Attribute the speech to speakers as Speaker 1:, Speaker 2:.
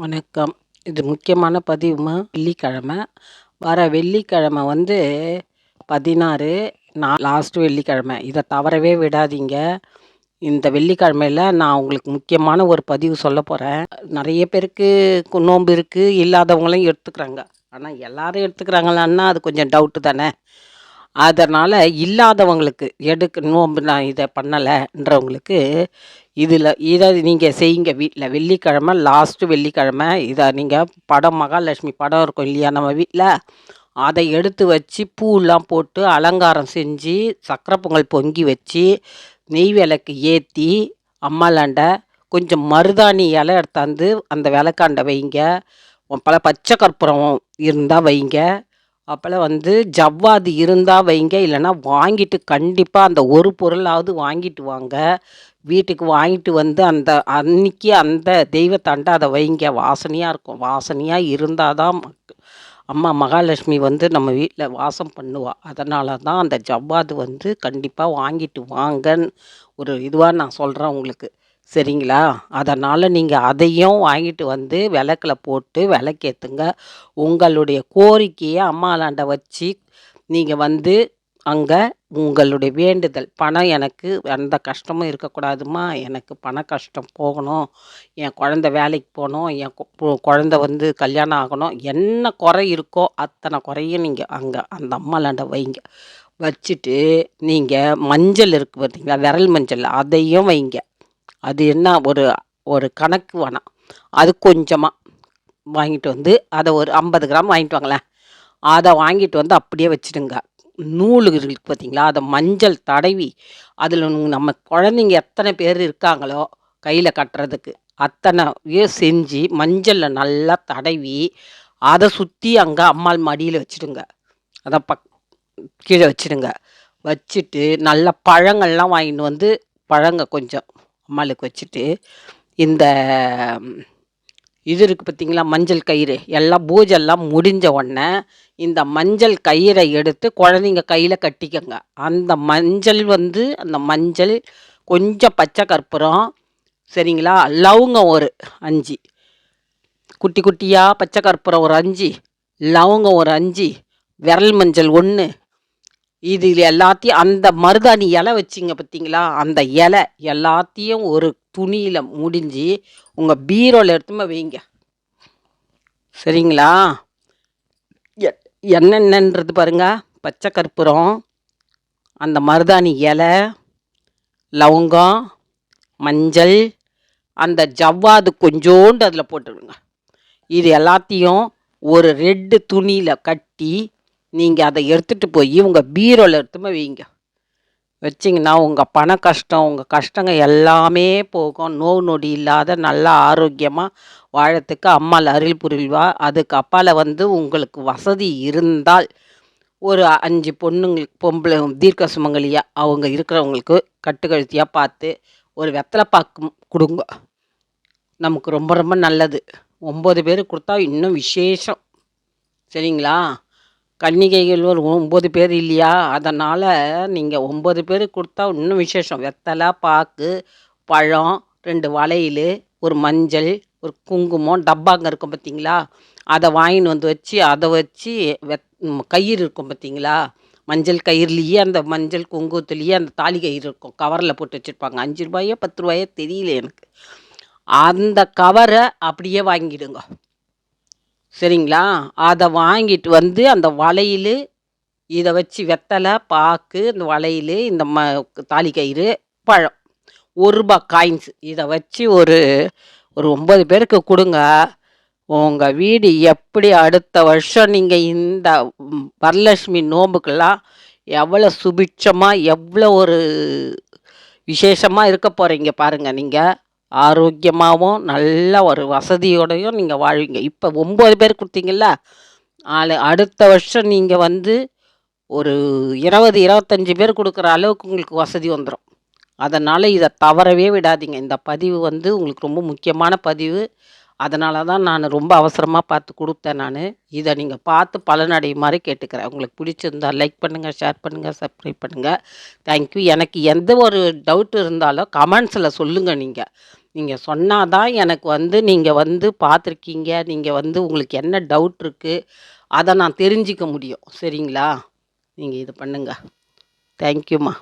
Speaker 1: வணக்கம். இது முக்கியமான பதிவுமா? வெள்ளிக்கிழமை. வர வெள்ளிக்கிழமை வந்து பதினாறு நான் லாஸ்ட்டு வெள்ளிக்கிழமை. இதை தவறவே விடாதீங்க. இந்த வெள்ளிக்கிழமையில் நான் உங்களுக்கு முக்கியமான ஒரு பதிவு சொல்ல போகிறேன் நிறைய பேருக்கு நோன்பு இருக்குது இல்லாதவங்களையும் எடுத்துக்கிறாங்க. ஆனால் எல்லோரும் எடுத்துக்கிறாங்களான்னா அது கொஞ்சம் டவுட்டு தானே. அதனால் இல்லாதவங்களுக்கு எடுக்க நோம்பு நான் இதை பண்ணலைன்றவங்களுக்கு இதில் இதை நீங்கள் செய்யுங்க வீட்டில் வெள்ளிக்கிழமை லாஸ்ட்டு வெள்ளிக்கிழமை இதை நீங்கள் படம் மகாலட்சுமி படம் இருக்கும் இல்லையா நம்ம வீட்டில் அதை எடுத்து வச்சு பூலாம் போட்டு அலங்காரம் செஞ்சு சக்கரை பொங்கல் பொங்கி வச்சு நெய் விளக்கு ஏற்றி அம்மாலாண்ட கொஞ்சம் மருதாணி இலை எடுத்தாந்து அந்த விளக்காண்ட வைங்க. பல பச்சை கற்பூரம் இருந்தால் வைங்க. அப்போல்லாம் வந்து ஜவ்வாது இருந்தால் வைங்க இல்லைன்னா வாங்கிட்டு கண்டிப்பாக அந்த ஒரு பொருளாவது வாங்கிட்டு வாங்க. வீட்டுக்கு வாங்கிட்டு வந்து அந்த அன்னைக்கு அந்த தெய்வத்தாண்டை அதை வைங்க. வாசனையாக இருக்கும். வாசனையாக இருந்தால் தான் அம்மா மகாலட்சுமி வந்து நம்ம வீட்டில் வாசம் பண்ணுவாள் அதனால தான் அந்த ஜவ்வாது வந்து கண்டிப்பாக வாங்கிட்டு வாங்கன்னு ஒரு இதுவாக நான் சொல்கிறேன் உங்களுக்கு. சரிங்களா? அதனால் நீங்கள் அதையும் வாங்கிட்டு வந்து விளக்குல போட்டு விளக்கேற்றுங்க உங்களுடைய கோரிக்கையை அம்மாலாண்ட வச்சு நீங்கள் வந்து அங்கே உங்களுடைய வேண்டுதல். பணம் எனக்கு எந்த கஷ்டமும் இருக்கக்கூடாதும்மா. எனக்கு பண கஷ்டம் போகணும். என் குழந்த வேலைக்கு போகணும். என் கு- குழந்த வந்து கல்யாணம் ஆகணும். என்ன குறை இருக்கோ அத்தனை குறையும் நீங்கள் அங்கே அந்த அம்மாலாண்ட வைங்க. வச்சுட்டு நீங்கள் மஞ்சள் இருக்குது பார்த்தீங்களா விரல் மஞ்சள். அதையும் வைங்க. அது என்ன ஒரு ஒரு கணக்கு வேணாம். அது கொஞ்சமாக வாங்கிட்டு வந்து அதை ஒரு ஐம்பது கிராம் வாங்கிட்டு வாங்களேன். அதை வாங்கிட்டு வந்து அப்படியே வச்சிடுங்க. நூல் பார்த்தீங்களா அதை மஞ்சள் தடவி அதில் நம்ம குழந்தைங்க எத்தனை பேர் இருக்காங்களோ கையில் கட்டுறதுக்கு அத்தனை செஞ்சு மஞ்சளில் நல்லா தடவி அதை சுற்றி அங்கே அம்மாள் மடியில் வச்சுடுங்க. அதை பக் கீழே வச்சிடுங்க. வச்சுட்டு நல்ல பழங்கள்லாம் வாங்கிட்டு வந்து பழங்க கொஞ்சம். அம்மாளுக்கு வச்சுட்டு இந்த இது இருக்குது பார்த்தீங்களா மஞ்சள் கயிறு. எல்லாம் பூஜெல்லாம் முடிஞ்ச உடனே இந்த மஞ்சள் கயிறை எடுத்து குழந்தைங்க கையில் கட்டிக்கங்க. அந்த மஞ்சள் வந்து அந்த மஞ்சள் கொஞ்சம் பச்சை கற்பூரம் சரிங்களா? லவங்கம் ஒரு அஞ்சு. குட்டி குட்டியாக பச்சை கற்பூரம் ஒரு அஞ்சு. லவங்கம் ஒரு அஞ்சு. விரல் மஞ்சள் ஒன்று இது எல்லாத்தையும் அந்த மருதாணி இலை வச்சிங்க பார்த்தீங்களா அந்த இலை எல்லாத்தையும் ஒரு துணியில் முடிஞ்சு உங்கள் பீரோவில் எடுத்துமே வைங்க. சரிங்களா? எ- என்னென்னன்றது பாருங்க. பச்சை கற்பூரம் அந்த மருதாணி இலை லவங்கம் மஞ்சள் அந்த ஜவ்வாது கொஞ்சோண்டு அதில் போட்டுடுங்க. இது எல்லாத்தையும் ஒரு ரெட்டு துணியில் கட்டி நீங்கள் அதை எடுத்துகிட்டு போய் உங்கள் பீரோவில் எடுத்துமே வைங்க. வச்சிங்கன்னா உங்கள் பண கஷ்டம் உங்கள் கஷ்டங்க எல்லாமே போகும். நோய் நொடி இல்லாத நல்லா ஆரோக்கியமாக வாழறதுக்கு அம்மாள் அருள் புரிவா. அதுக்கு அப்பால் வந்து உங்களுக்கு வசதி இருந்தால் ஒரு அஞ்சு பொண்ணுங்களுக்கு பொம்பளை தீர்க்க சுமங்கலியாக அவங்க இருக்கிறவங்களுக்கு கட்டுக்கழுத்தியாக பார்த்து ஒரு வெத்தலை பாக்கு கொடுங்க. நமக்கு ரொம்ப ரொம்ப நல்லது. ஒம்பது பேர் கொடுத்தா இன்னும் விசேஷம். சரிங்களா? கன்னிகைகள் ஒரு ஒம்பது பேர் இல்லையா? அதனால் நீங்கள் ஒம்பது பேர் கொடுத்தா இன்னும் விசேஷம். வெத்தலை பாக்கு பழம் ரெண்டு வளையல் ஒரு மஞ்சள் ஒரு குங்குமம் டப்பாங்க இருக்கும் பார்த்தீங்களா? அதை வாங்கின்னு வந்து வச்சு அதை வச்சு வெத் கயிறு இருக்கும் பார்த்தீங்களா? மஞ்சள் கயிறுலேயே அந்த மஞ்சள் குங்குமத்துலேயே அந்த தாலி கயிறு இருக்கும். கவரில் போட்டு வச்சுருப்பாங்க. அஞ்சு ரூபாயோ பத்து ரூபாயோ தெரியல எனக்கு. அந்த கவரை அப்படியே வாங்கிடுங்க. சரிங்களா? அதை வாங்கிட்டு வந்து அந்த வளையல் இதை வச்சு வெத்தலை பாக்கு இந்த வளையல் இந்த ம தாலி கயிறு பழம். ஒரு ரூபா காயின்ஸ் இதை வச்சு ஒரு ஒரு ஒம்பது பேருக்கு கொடுங்க. உங்கள் வீடு எப்படி அடுத்த வருஷம் நீங்கள் இந்த வரலட்சுமி நோம்புக்கெல்லாம் எவ்வளோ சுபிட்சமாக எவ்வளோ ஒரு விசேஷமாக இருக்க போகிறீங்க பாருங்கள் நீங்கள் ஆரோக்கியமாகவும் நல்ல ஒரு வசதியோடையும் நீங்கள் வாழ்வீங்க. இப்போ ஒம்பது பேர் கொடுத்தீங்கல்ல ஆளு அடுத்த வருஷம் நீங்கள் வந்து ஒரு இருபது இருபத்தஞ்சி பேர் கொடுக்குற அளவுக்கு உங்களுக்கு வசதி வந்துடும் அதனால் இதை தவறவே விடாதீங்க. இந்த பதிவு வந்து உங்களுக்கு ரொம்ப முக்கியமான பதிவு. அதனால தான் நான் ரொம்ப அவசரமாக பார்த்து கொடுத்தேன் நான். இதை நீங்கள் பார்த்து பலனடையுமாறு கேட்டுக்கிறேன். உங்களுக்கு பிடிச்சிருந்தா லைக் பண்ணுங்கள் ஷேர் பண்ணுங்கள் சப்ஸ்கிரைப் பண்ணுங்கள் தேங்க்யூ எனக்கு எந்த ஒரு டவுட் இருந்தாலும் கமெண்ட்ஸில் சொல்லுங்கள் நீங்கள் நீங்கள் சொன்னால் தான் எனக்கு வந்து நீங்கள் வந்து பார்த்துருக்கீங்க. நீங்கள் வந்து உங்களுக்கு என்ன டவுட் இருக்குது அதை நான் தெரிஞ்சிக்க முடியும். சரிங்களா? நீங்கள் இது பண்ணுங்கள் தேங்க்யூம்மா